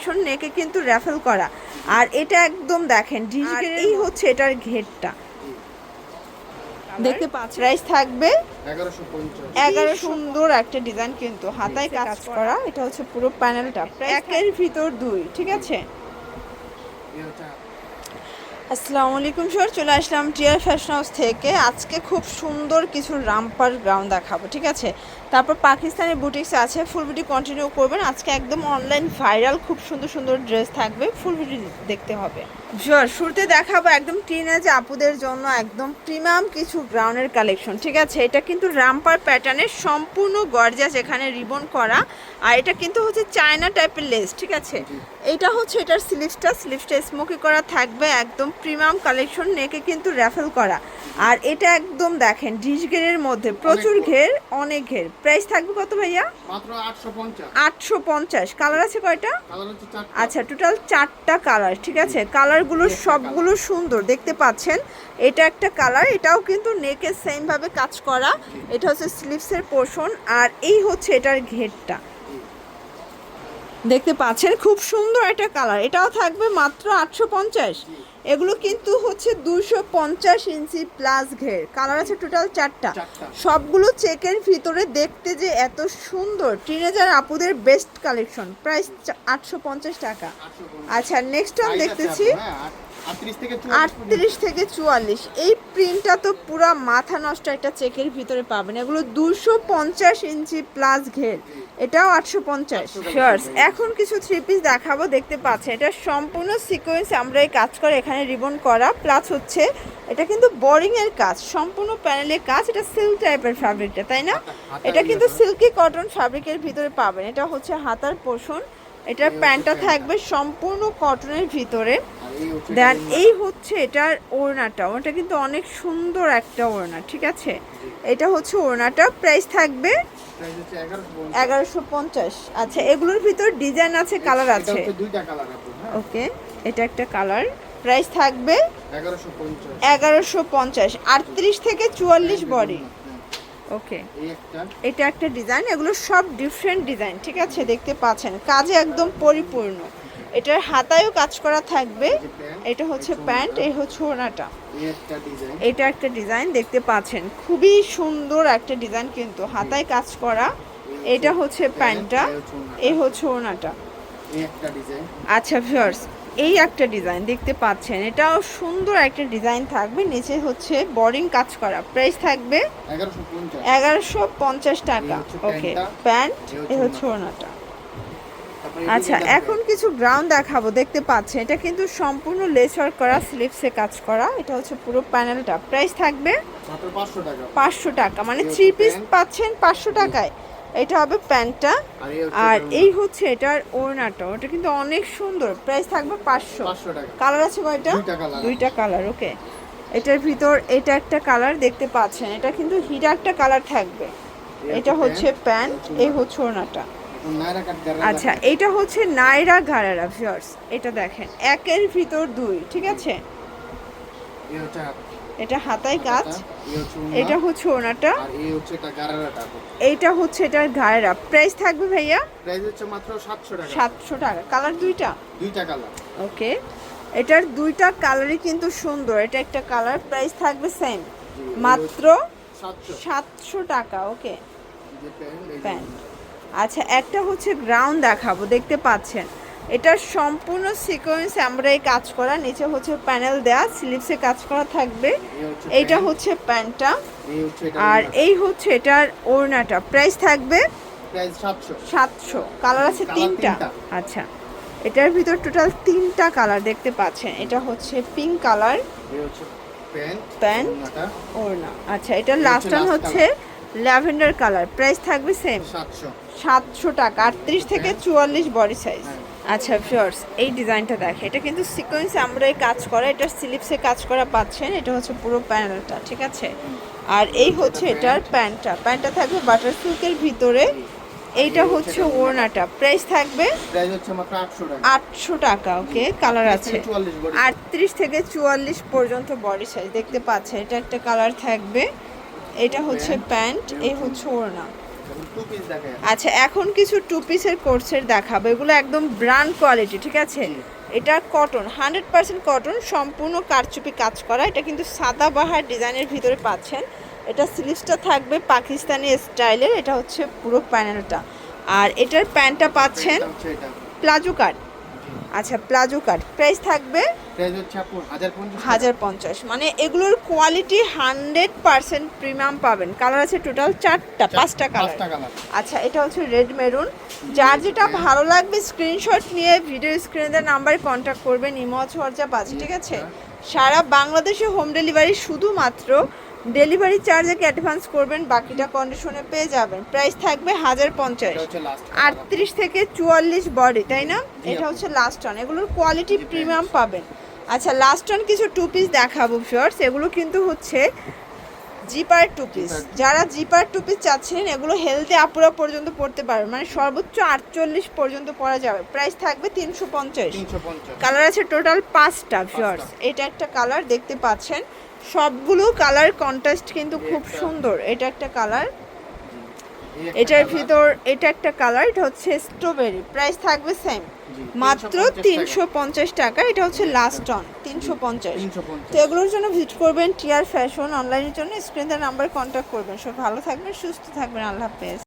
Collection নেকে কিন্তু raffle করা। আর এটা একদম দেখেন ডিজিটাল এই হচ্ছে এটার ঘেরটা। দেখতে পাচ্ছ রাইস থাকবে এগারো সুন্দর একটা ডিজাইন কিন্তু হাতায় কাজ করা। এটা হচ্ছে পুরো প্যানেলটা একের ভিতর দুই ঠিক আছে? আসসালামু আলাইকুম স্যার চলে আসলাম টিয়ার ফ্যাশন হাউস থেকে। আজকে খুব সুন্দর কিছু রামপার গ্রাউন্ড দেখাবো, ঠিক আছে? তারপর পাকিস্তানের বুটিক্স আছে ফুল ভিডিও কন্টিনিউ করবেন। আজকে একদম অনলাইন ভাইরাল খুব সুন্দর সুন্দর ড্রেস থাকবে ফুল ভিডিও দেখতে হবে। শুরুতে দেখাবো একদম টিনেজ আপুদের জন্য একদম প্রিমিয়াম কিছু গ্রাউন্ডের কালেকশন ঠিক আছে? এটা কিন্তু রামপার প্যাটার্নের সম্পূর্ণ গর্জাস এখানে রিবন করা। আর এটা কিন্তু হচ্ছে চায়না টাইপের লেস ঠিক আছে? এটা হচ্ছে এটার স্লিভসটা স্লিভসটা স্মোকি করা থাকবে, একদম প্রিমিয়াম কালেকশন নেকে কিন্তু র্যাফেল করা। আর এটা একদম দেখেন ডিশ ঘেরের মধ্যে প্রচুর ঘের অনেক ঘের। প্রাইস থাকবে কত ভাইয়া? আটশো পঞ্চাশ। কালার আছে কয়টা? আচ্ছা টোটাল চারটা কালার ঠিক আছে? কালারগুলো সবগুলো সুন্দর দেখতে পাচ্ছেন? এটা একটা কালার এটাও কিন্তু নেকের সেম ভাবে কাজ করা। এটা হচ্ছে স্লিভসের পোর্শন আর এই হচ্ছে এটার ঘেরটা। দেখতে পাচ্ছেন খুব সুন্দর একটা কালার। এটাও থাকবে মাত্র আটশো পঞ্চাশ। এগুলো কিন্তু হচ্ছে দুশো পঞ্চাশ ইঞ্চি প্লাস ঘের। কালার আছে টোটাল চারটা। সবগুলো চেকের ভিতরে দেখতে যে এত সুন্দর। টিনেজার আপুদের বেস্ট কালেকশন। প্রাইস আটশো পঞ্চাশ টাকা। আচ্ছা নেক্সট আমি দেখতেছি। আটত্রিশ থেকে চুয়াল্লিশ এই প্রিন্টটা তো পুরা মাথা নষ্ট একটা চেকের ভিতরে পাবেন। এগুলো দুশো পঞ্চাশ ইঞ্চি প্লাস ঘের। এটাও আটশো পঞ্চাশ। শার্টস এখন কিছু থ্রি পিস দেখাবো দেখতে পাচ্ছেন। এটা সম্পূর্ণ সিকোয়েন্স আমরা এই কাজ করে এখানে রিবন করা। প্লাস হচ্ছে এটা কিন্তু বোরিং এর কাজ সম্পূর্ণ প্যানেলের কাজ। এটা সিল্ক টাইপের ফ্যাব্রিকটা তাই না? এটা কিন্তু সিল্কি কটন ফ্যাব্রিকের ভিতরে পাবেন। এটা হচ্ছে হাতার পোষণ। এটার প্যান্টটা থাকবে সম্পূর্ণ কটনের ভিতরে। দেন এই হচ্ছে এটার ওড়নাটা। ওটা কিন্তু অনেক সুন্দর একটা ওড়না ঠিক আছে? এটা হচ্ছে ওড়নাটা। প্রাইস থাকবে এগারোশো পঞ্চাশ। আচ্ছা এগুলোর ভিতর ডিজাইন আছে কালার আছে? আছে হ্যাঁ। ওকে এটা একটা কালার প্রাইস থাকবে এগারোশো পঞ্চাশ। আটত্রিশ থেকে চুয়াল্লিশ বডি ওকে এটা একটা ডিজাইন এগুলো সব ডিফারেন্ট ডিজাইন ঠিক আছে? দেখতে পাচ্ছেন। কাজে একদম পরিপূর্ণ। এটার হাতায়ও কাজ করা থাকবে। এটা হচ্ছে প্যান্ট এই হচ্ছে ডিজাইন এটা একটা ডিজাইন দেখতে পাচ্ছেন। খুবই সুন্দর একটা ডিজাইন কিন্তু হাতায় কাজ করা। এটা হচ্ছে প্যান্টটা এই হচ্ছে ডিজাইন আচ্ছা ভিউয়ার্স এই একটা ডিজাইন দেখতে পাচ্ছেন। এটাও সুন্দর একটা ডিজাইন থাকবে। নিচে হচ্ছে বোরিং কাজ করা। প্রাইস থাকবে এগারোশো পঞ্চাশ। টাকা। ওকে প্যান্ট এ হচ্ছে তারপরে আচ্ছা এখন কিছু গ্রাউন্ড দেখাবো দেখতে পাচ্ছেন। এটা কিন্তু সম্পূর্ণ লেস ওয়ার্ক করা স্লিভসে কাজ করা। এটা হচ্ছে পুরো প্যানেলটা প্রাইস থাকবে পাঁচশো টাকা। মানে থ্রি পিস পাচ্ছেন পাঁচশো টাকায়। এটা হবে প্যান্টটা আর এই হচ্ছে এটা এটার ওড়নাটা। ওটা কিন্তু অনেক সুন্দর। প্রাইস থাকবে পাঁচশো। কালার আছে কয়টা? দুইটা কালার ওকে এটার ভিতর এটা একটা কালার দেখতে পাচ্ছেন। এটা কিন্তু হিরা একটা কালার থাকবে। এটা হচ্ছে প্যান্ট, প্যান্ট এই হচ্ছে ওড়নাটা। নায়রা আচ্ছা এটা হচ্ছে নাইরা ঘাড়ারা ভিউয়ার্স এটা দেখেন একের ভিতর দুই ঠিক আছে? এটা হাতায় কাজ এটা হচ্ছে ওড়নাটা। আর এই হচ্ছে এটা গারারাটা এইটা হচ্ছে এটার ঘাড়েরা প্রাইস থাকবে ভাইয়া? প্রাইস হচ্ছে মাত্র সাতশো টাকা। সাতশো টাকা। কালার দুইটা? দুইটা কালার ওকে। এটার দুইটা কালারই কিন্তু সুন্দর। এটা একটা কালার প্রাইস থাকবে সেম মাত্র সাতশো। সাতশো টাকা ওকে। প্যান্ট আচ্ছা একটা হচ্ছে গ্রাউন্ড দেখাবো দেখতে পাচ্ছেন। এটা সম্পূর্ণ সিকোয়েন্স আমরা এই কাজ করা নিচে হচ্ছে প্যানেল দেয়া স্লিপসে কাজ করা থাকবে। এইটা হচ্ছে প্যান্টটা আর এই হচ্ছে এটার ওড়নাটা। প্রাইস থাকবে? সাতশো। কালার আছে তিনটা। আচ্ছা এটার ভিতর টোটাল তিনটা কালার দেখতে পাচ্ছেন। এটা হচ্ছে পিঙ্ক কালার প্যান্ট ওড়না। আচ্ছা এটার লাস্ট হচ্ছে ল্যাভেন্ডার কালার। প্রাইস থাকবে সেম সাতশো। টাকা। আটত্রিশ থেকে চুয়াল্লিশ বডি সাইজ হ্যাঁ। আচ্ছা ফিওর্স এই ডিজাইনটা দেখে। এটা কিন্তু সিকোয়েন্স আমরা কাজ করা এটা স্লিপসে কাজ করা পাচ্ছেন। এটা হচ্ছে পুরো প্যানেলটা ঠিক আছে? আর এই হচ্ছে এটার প্যান্টটা। প্যান্টটা থাকবে বাটার সিল্কের ভিতরে। এইটা হচ্ছে ওড়নাটা। প্রাইস থাকবে প্রাইস হচ্ছে মাত্র আটশো টাকা। ওকে কালার আছে। আটত্রিশ থেকে চুয়াল্লিশ পর্যন্ত বডি সাইজ দেখতে পাচ্ছেন এটা একটা কালার থাকবে। এটা হচ্ছে প্যান্ট এই হচ্ছে ওড়না। আচ্ছা এখন কিছু টু পিসের কোর্সের দেখাবো। এগুলো একদম ব্র্যান্ড কোয়ালিটি ঠিক আছে? এটা কটন হান্ড্রেড পার্সেন্ট কটন সম্পূর্ণ কারচুপি কাজ করা। এটা কিন্তু সাদা বাহার ডিজাইনের ভিতরে পাচ্ছেন। এটা স্লিভসটা থাকবে পাকিস্তানি স্টাইলের এটা হচ্ছে পুরো প্যানেলটা আর এটার প্যান্টটা পাচ্ছেন প্লাজো কাট। আচ্ছা প্লাজো কাট প্রাইস থাকবে হাজার পঞ্চাশ মানে এগুলোর কোয়ালিটি হান্ড্রেড পার্সেন্ট প্রিমিয়াম পাবেন। কালার আছে টোটাল চারটা পাঁচটা কালার আচ্ছা এটা হচ্ছে রেড মেরুন যার যেটা ভালো লাগবে স্ক্রিনশট নিয়ে ভিডিও স্ক্রিনে নাম্বারে কন্ট্যাক্ট করবেন। ইমো হোয়াটসঅ্যাপ আছে ঠিক আছে? সারা বাংলাদেশে হোম ডেলিভারি শুধুমাত্র ডেলিভারি চার্জ একে অ্যাডভান্স করবেন বাকিটা কন্ডিশনে পেয়ে যাবেন। প্রাইস থাকবে হাজার পঞ্চাশ। আটত্রিশ থেকে চুয়াল্লিশ বডি তাই না? এটা হচ্ছে লাস্ট অন এগুলোর কোয়ালিটি প্রিমিয়াম পাবেন। আচ্ছা লাস্ট অন কিছু টু পিস দেখাবো শর্টস এগুলো কিন্তু হচ্ছে জিপার টু পিস যারা জিপার টু পিস চাচ্ছেন এগুলো হেলদি আপুরা পর্যন্ত পড়তে পারবে মানে সর্বোচ্চ আটচল্লিশ পর্যন্ত পরা যাবে। প্রাইস থাকবে তিনশো পঞ্চাশ। তিনশো পঞ্চাশ। কালার আছে টোটাল পাঁচটা শর্টস এটা একটা কালার দেখতে পাচ্ছেন। সবগুলো কালার কন্ট্রাস্ট কিন্তু খুব সুন্দর। এটা একটা কালার। এটার ভিতর এটা একটা কালার এটা হচ্ছে স্ট্রবেরি প্রাইস থাকবে সেম মাত্র 350 টাকা। তিনশো পঞ্চাশ টাকা এটা হচ্ছে লাস্ট অন তিনশো পঞ্চাশ। তো এগুলোর জন্য ভিজিট করবেন টিআর ফ্যাশন অনলাইনের জন্য স্ক্রিনের নাম্বার কন্ট্যাক্ট করবেন। সব ভালো থাকবেন সুস্থ থাকবেন আল্লাহ হাফেজ।